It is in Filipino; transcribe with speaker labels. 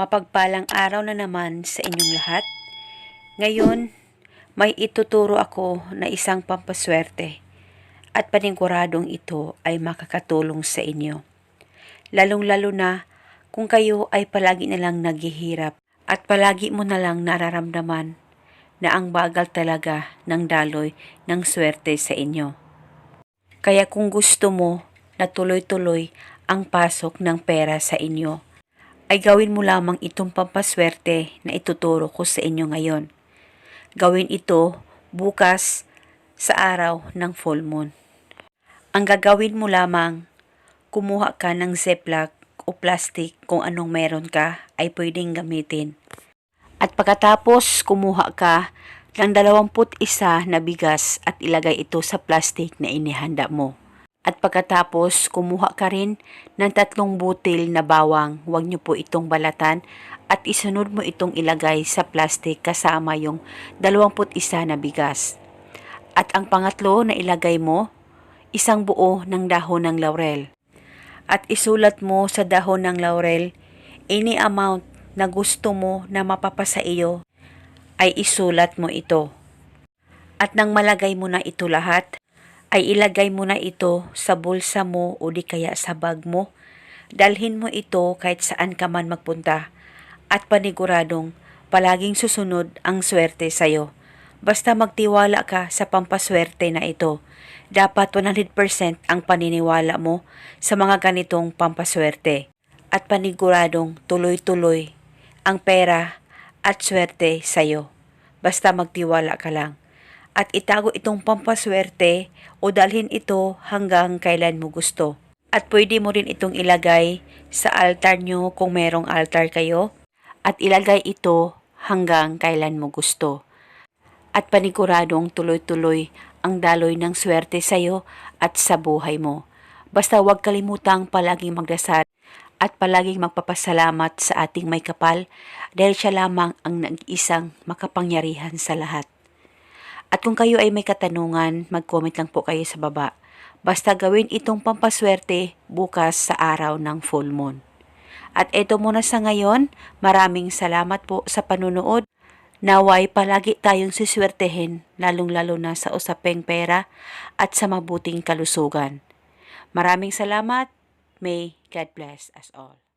Speaker 1: Mapagpalang araw na naman sa inyong lahat. Ngayon, may ituturo ako na isang pampaswerte at paniguradong ito ay makakatulong sa inyo. Lalong-lalo na kung kayo ay palagi na lang naghihirap at palagi mo na lang nararamdaman na ang bagal talaga ng daloy ng swerte sa inyo. Kaya kung gusto mo na tuloy-tuloy ang pasok ng pera sa inyo, ay gawin mo lamang itong pampaswerte na ituturo ko sa inyo ngayon. Gawin ito bukas sa araw ng full moon. Ang gagawin mo lamang, kumuha ka ng ziplock o plastic kung anong meron ka ay pwedeng gamitin. At pagkatapos kumuha ka ng 21 na bigas at ilagay ito sa plastic na inihanda mo. At pagkatapos, kumuha ka rin ng tatlong butil na bawang. Huwag niyo po itong balatan at isunod mo itong ilagay sa plastic kasama yung 21 na bigas. At ang pangatlo na ilagay mo, isang buo ng dahon ng laurel. At isulat mo sa dahon ng laurel, any amount na gusto mo na mapapasa iyo, ay isulat mo ito. At nang malagay mo na ito lahat, ay ilagay mo na ito sa bulsa mo o di kaya sa bag mo. Dalhin mo ito kahit saan ka man magpunta at paniguradong palaging susunod ang swerte sa'yo. Basta magtiwala ka sa pampaswerte na ito. Dapat 100% ang paniniwala mo sa mga ganitong pampaswerte at paniguradong tuloy-tuloy ang pera at swerte sa'yo. Basta magtiwala ka lang at itago itong pampaswerte o dalhin ito hanggang kailan mo gusto. At pwede mo rin itong ilagay sa altar nyo kung merong altar kayo at ilagay ito hanggang kailan mo gusto. At paniguradong tuloy-tuloy ang daloy ng swerte sa'yo at sa buhay mo. Basta huwag kalimutang palaging magdasal at palaging magpapasalamat sa ating may kapal dahil siya lamang ang nag-isang makapangyarihan sa lahat. At kung kayo ay may katanungan, mag-comment lang po kayo sa baba. Basta gawin itong pampaswerte bukas sa araw ng full moon. At ito muna sa ngayon, maraming salamat po sa panunood. Naway palagi tayong siswertehin, lalong-lalo na sa usapeng pera at sa mabuting kalusugan. Maraming salamat. May God bless us all.